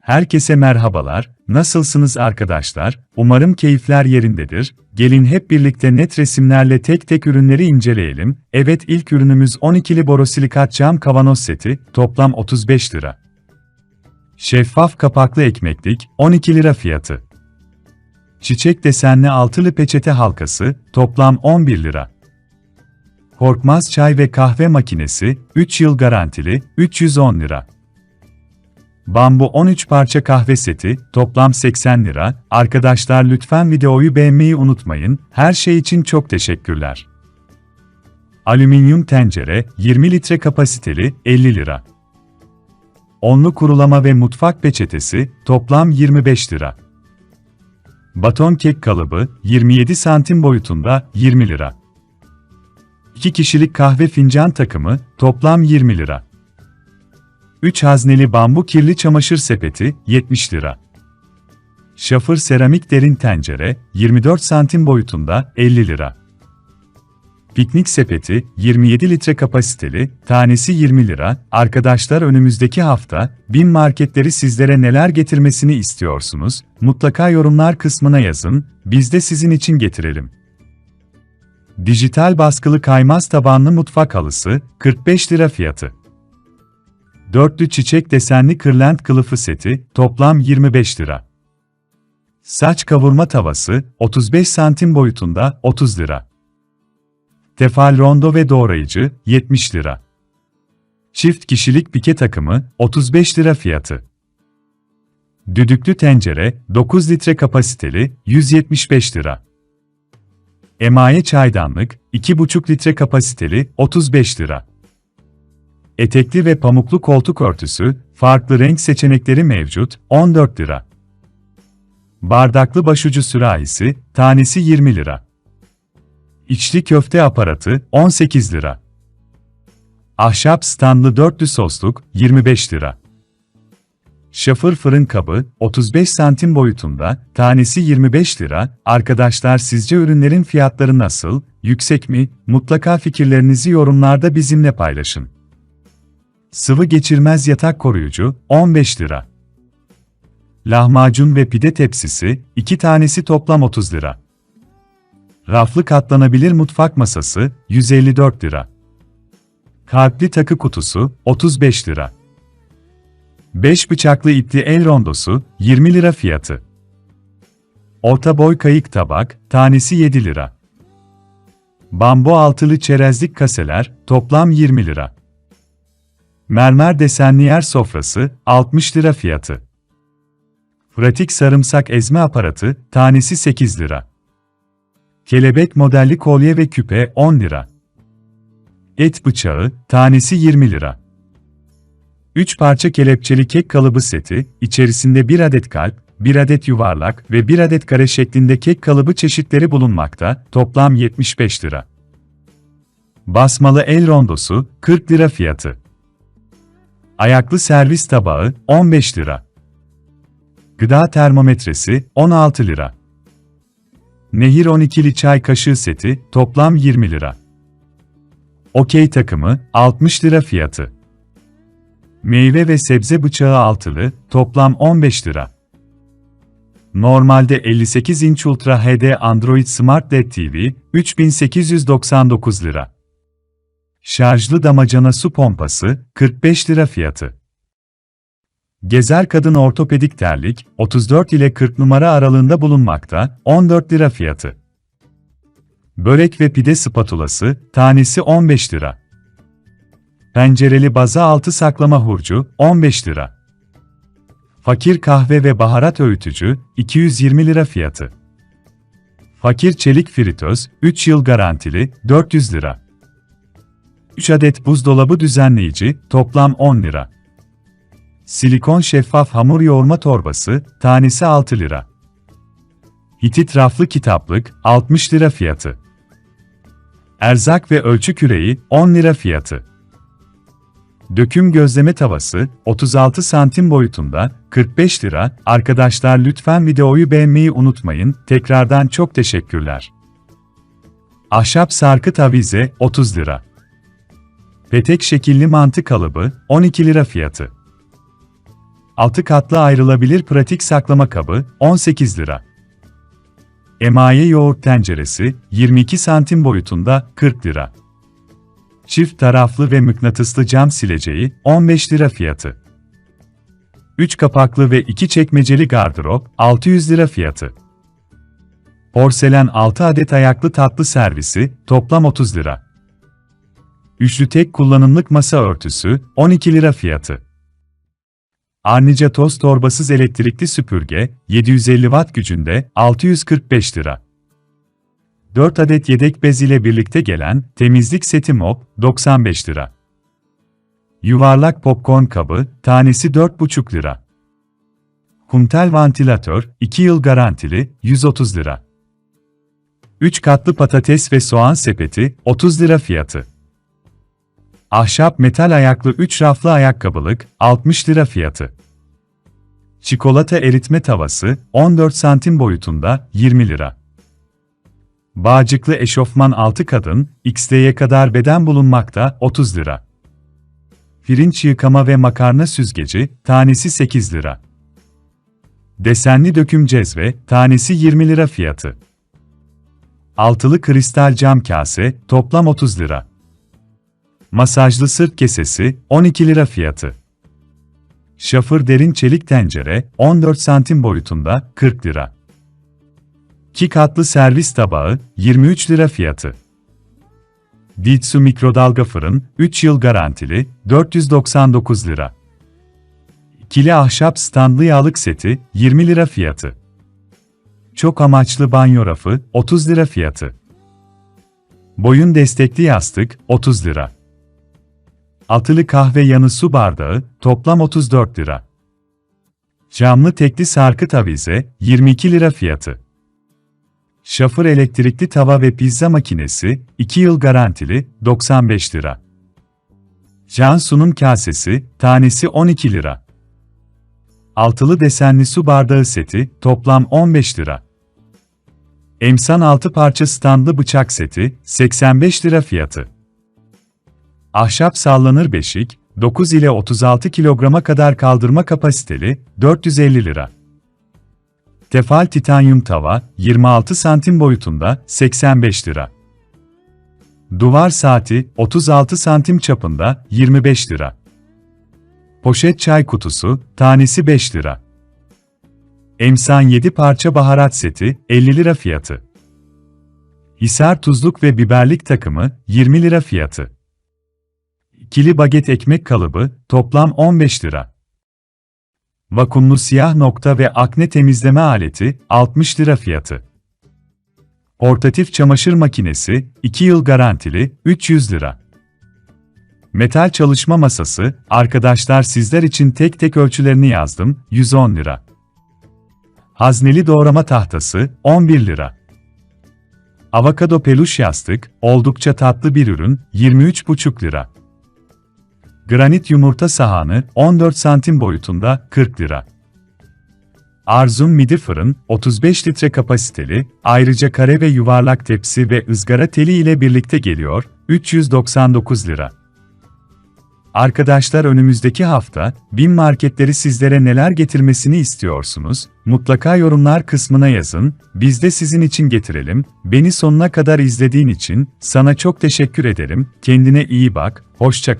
Herkese merhabalar, nasılsınız arkadaşlar? Umarım keyifler yerindedir. Gelin hep birlikte net resimlerle tek tek ürünleri inceleyelim. Evet ilk ürünümüz 12'li borosilikat cam kavanoz seti, toplam 35 lira. Şeffaf kapaklı ekmeklik, 12 lira fiyatı. Çiçek desenli altılı peçete halkası, toplam 11 lira. Korkmaz çay ve kahve makinesi, 3 yıl garantili, 310 lira. Bambu 13 parça kahve seti, toplam 80 lira. Arkadaşlar lütfen videoyu beğenmeyi unutmayın. Her şey için çok teşekkürler. Alüminyum tencere, 20 litre kapasiteli, 50 lira. Onlu kurulama ve mutfak peçetesi, toplam 25 lira. Baton kek kalıbı, 27 santim boyutunda, 20 lira. 2 kişilik kahve fincan takımı, toplam 20 lira. 3 hazneli bambu kirli çamaşır sepeti, 70 lira. Şafır seramik derin tencere, 24 santim boyutunda, 50 lira. Piknik sepeti, 27 litre kapasiteli, tanesi 20 lira. Arkadaşlar önümüzdeki hafta, bin marketleri sizlere neler getirmesini istiyorsunuz? Mutlaka yorumlar kısmına yazın, biz de sizin için getirelim. Dijital baskılı kaymaz tabanlı mutfak halısı, 45 lira fiyatı. Dörtlü çiçek desenli kırlent kılıfı seti, toplam 25 lira. Saç kavurma tavası, 35 santim boyutunda, 30 lira. Tefal rondo ve doğrayıcı, 70 lira. Çift kişilik pike takımı, 35 lira fiyatı. Düdüklü tencere, 9 litre kapasiteli, 175 lira. Emaye çaydanlık, 2,5 litre kapasiteli, 35 lira. Etekli ve pamuklu koltuk örtüsü, farklı renk seçenekleri mevcut, 14 lira. Bardaklı başucu sürahisi, tanesi 20 lira. İçli köfte aparatı, 18 lira. Ahşap standlı dörtlü sosluk, 25 lira. Şafır fırın kabı, 35 santim boyutunda, tanesi 25 lira. Arkadaşlar sizce ürünlerin fiyatları nasıl, yüksek mi? Mutlaka fikirlerinizi yorumlarda bizimle paylaşın. Sıvı geçirmez yatak koruyucu, 15 lira. Lahmacun ve pide tepsisi, 2 tanesi toplam 30 lira. Raflı katlanabilir mutfak masası, 154 lira. Kalpli takı kutusu, 35 lira. 5 bıçaklı ipli el rondosu, 20 lira fiyatı. Orta boy kayık tabak, tanesi 7 lira. Bambu altılı çerezlik kaseler, toplam 20 lira. Mermer desenli yer sofrası, 60 lira fiyatı. Pratik sarımsak ezme aparatı, tanesi 8 lira. Kelebek modelli kolye ve küpe, 10 lira. Et bıçağı, tanesi 20 lira. 3 parça kelepçeli kek kalıbı seti, içerisinde 1 adet kalp, 1 adet yuvarlak ve 1 adet kare şeklinde kek kalıbı çeşitleri bulunmakta, toplam 75 lira. Basmalı el rondosu, 40 lira fiyatı. Ayaklı servis tabağı, 15 lira. Gıda termometresi, 16 lira. Nehir 12'li çay kaşığı seti, toplam 20 lira. Okey takımı, 60 lira fiyatı. Meyve ve sebze bıçağı altılı, toplam 15 lira. Normalde 58 inç Ultra HD Android Smart LED TV, 3899 lira. Şarjlı damacana su pompası, 45 lira fiyatı. Gezer kadın ortopedik terlik, 34 ile 40 numara aralığında bulunmakta, 14 lira fiyatı. Börek ve pide spatulası, tanesi 15 lira. Pencereli baza altı saklama hurcu, 15 lira. Fakir kahve ve baharat öğütücü, 220 lira fiyatı. Fakir çelik fritöz, 3 yıl garantili, 400 lira. 3 adet buzdolabı düzenleyici, toplam 10 lira. Silikon şeffaf hamur yoğurma torbası, tanesi 6 lira. Hitit raflı kitaplık, 60 lira fiyatı. Erzak ve ölçü küreği, 10 lira fiyatı. Döküm gözleme tavası, 36 santim boyutunda, 45 lira. Arkadaşlar lütfen videoyu beğenmeyi unutmayın. Tekrardan çok teşekkürler. Ahşap sarkı tavize, 30 lira. Petek şekilli mantı kalıbı, 12 lira fiyatı. 6 katlı ayrılabilir pratik saklama kabı, 18 lira. Emaye yoğurt tenceresi, 22 santim boyutunda, 40 lira. Çift taraflı ve mıknatıslı cam sileceği, 15 lira fiyatı. 3 kapaklı ve 2 çekmeceli gardırop, 600 lira fiyatı. Porselen 6 adet ayaklı tatlı servisi, toplam 30 lira. Üçlü tek kullanımlık masa örtüsü, 12 lira fiyatı. Arnica toz torbasız elektrikli süpürge, 750 watt gücünde, 645 lira. 4 adet yedek bez ile birlikte gelen temizlik seti mop, 95 lira. Yuvarlak popcorn kabı, tanesi 4,5 lira. Kumtel vantilatör, 2 yıl garantili, 130 lira. 3 katlı patates ve soğan sepeti, 30 lira fiyatı. Ahşap metal ayaklı 3 raflı ayakkabılık, 60 lira fiyatı. Çikolata eritme tavası, 14 santim boyutunda, 20 lira. Bağcıklı eşofman 6 kadın, XD'ye kadar beden bulunmakta, 30 lira. Pirinç yıkama ve makarna süzgeci, tanesi 8 lira. Desenli döküm cezve, tanesi 20 lira fiyatı. Altılı kristal cam kase, toplam 30 lira. Masajlı sırt kesesi, 12 lira fiyatı. Şafır derin çelik tencere, 14 santim boyutunda, 40 lira. 2 katlı servis tabağı, 23 lira fiyatı. Ditsu mikrodalga fırın, 3 yıl garantili, 499 lira. İkili ahşap standlı yağlık seti, 20 lira fiyatı. Çok amaçlı banyo rafı, 30 lira fiyatı. Boyun destekli yastık, 30 lira. Altılı kahve yanı su bardağı, toplam 34 lira. Camlı tekli sarkıt avize, 22 lira fiyatı. Şafır elektrikli tava ve pizza makinesi, 2 yıl garantili, 95 lira. Can sunum kasesi, tanesi 12 lira. Altılı desenli su bardağı seti, toplam 15 lira. Emsan 6 parça standlı bıçak seti, 85 lira fiyatı. Ahşap sallanır beşik, 9 ile 36 kilograma kadar kaldırma kapasiteli, 450 lira. Tefal titanyum tava, 26 santim boyutunda, 85 lira. Duvar saati, 36 santim çapında, 25 lira. Poşet çay kutusu, tanesi 5 lira. Emsan 7 parça baharat seti, 50 lira fiyatı. Hisar tuzluk ve biberlik takımı, 20 lira fiyatı. İkili baget ekmek kalıbı, toplam 15 lira. Vakumlu siyah nokta ve akne temizleme aleti, 60 lira fiyatı. Portatif çamaşır makinesi, 2 yıl garantili, 300 lira. Metal çalışma masası, arkadaşlar sizler için tek tek ölçülerini yazdım, 110 lira. Hazneli doğrama tahtası, 11 lira. Avokado peluş yastık, oldukça tatlı bir ürün, 23,5 lira. Granit yumurta sahanı, 14 santim boyutunda, 40 lira. Arzum midi fırın, 35 litre kapasiteli, ayrıca kare ve yuvarlak tepsi ve ızgara teli ile birlikte geliyor, 399 lira. Arkadaşlar önümüzdeki hafta, BİM marketleri sizlere neler getirmesini istiyorsunuz? Mutlaka yorumlar kısmına yazın, biz de sizin için getirelim. Beni sonuna kadar izlediğin için, sana çok teşekkür ederim, kendine iyi bak, hoşça kal.